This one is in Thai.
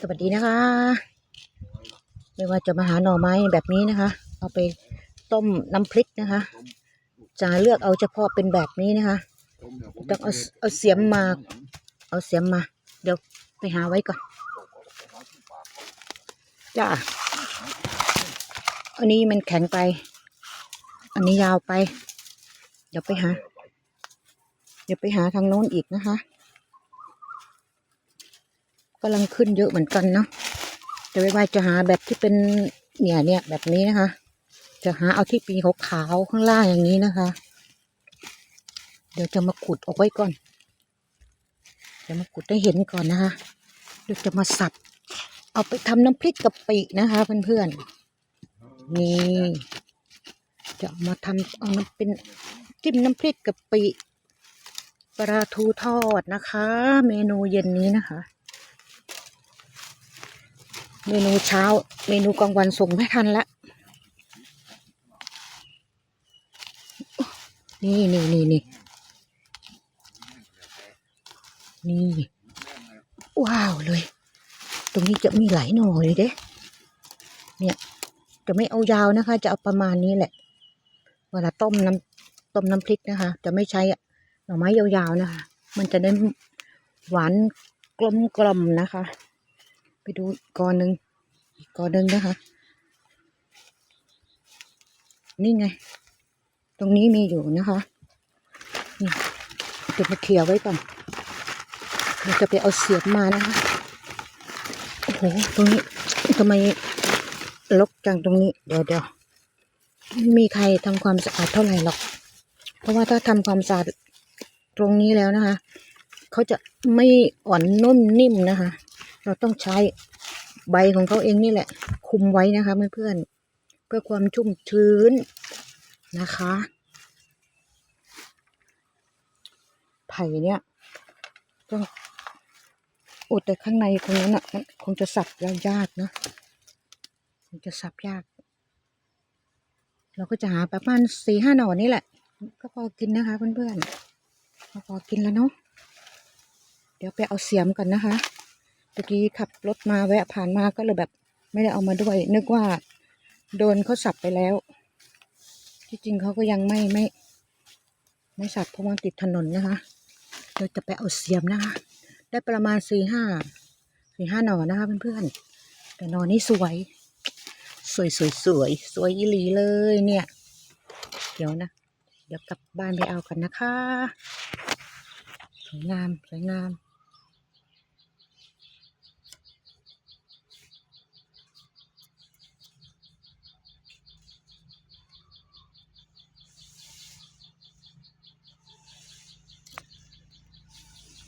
สวัสดีนะคะ ไม่ว่าจะมาหาหน่อไม้แบบนี้นะคะ เอาไปต้มน้ำพริกนะคะจะเลือกเอาเฉพาะเป็นแบบนี้นะคะต้องเอาเอาเสียมมา เอาเสียมมา เดี๋ยวไปหาไว้ก่อนจ้าอันนี้มันแข็งไป อันนี้ยาวไป เดี๋ยวไปหา เดี๋ยวไปหาทางโน้นอีกนะคะ กำลังขึ้นเยอะเหมือนกันเนาะจะไม่ว่าจะหาแบบที่เป็นเนี่ยเนี่ยแบบนี้นะคะ จะหาเอาที่ปีขาวๆข้างล่างอย่างนี้นะคะ เดี๋ยวจะมาขุดออกไว้ก่อนเดี๋ยวมาขุดได้เห็นก่อนนะคะเดี๋ยวจะมาสับ เอาไปทำน้ำพริกกะปินะคะเพื่อนๆนี่จะมาทำเอาน้ำเป็นจิ้มน้ำพริกกะปิปลาทูทอดนะคะ เมนูเย็นนี้นะคะ เมนูเช้า เมนูกลางวันส่งไม่ทันละ นี่นี่นี่นี่นี่ ว้าวเลย ตรงนี้จะมีหลายหน่อเลยเด้ เนี่ย จะไม่เอายาวนะคะ จะเอาประมาณนี้แหละ เวลาต้มน้ำต้มน้ำพริกนะคะ จะไม่ใช้หน่อไม้ยาวๆนะคะ มันจะได้หวานกลมกลมๆนะคะ ไปดูกอนหนึ่งอีกกอนหนึ่งนะคะ นี่ไง ตรงนี้มีอยู่นะคะนี่จะมาเคลียร์ไว้ก่อนเราจะไปเอาเสียบมานะคะโอ้โหตรงนี้ทำไมลกจังตรงนี้เดี๋ยวเดี๋ยวไม่มีใครทำความสะอาดเท่าไหร่หรอก เพราะว่าถ้าทำความสะอาดตรงนี้แล้วนะคะ เขาจะไม่อ่อนนุ่มนิ่มนะคะ เราต้องใช้ใบของเขาเองนี่แหละ คุมไว้นะคะเพื่อนๆเพื่อความชุ่มชื้นนะคะ ไผ่เนี่ยต้องอุดแต่ข้างในตรงนั้นอะคงจะสับยากๆเนอะคงจะสับยาก เราก็จะหาประมาณสี่ห้าหน่อนี่แหละ ก็พอกินนะคะเพื่อนๆพอกินแล้วเนาะเดี๋ยวไปเอาเสียมกันนะคะ ตะกี้ขับรถมาแวะผ่านมาก็เลยแบบไม่ได้เอามาด้วย นึกว่าโดนเขาสับไปแล้ว ที่จริงเขาก็ยังไม่ไม่ ไม่สับเพราะมันติดถนนนะคะเราจะไปเอาเสียมนะคะ ได้ประมาณสี่ห้าสี่ห้าหน่อนะคะเพื่อนๆแต่หนอนี้สวย สวยสวยสวยสวยอีหลีเลยเนี่ย เดี๋ยวนะ เดี๋ยวกลับบ้านไปเอากันนะคะ สวยงามสวยงาม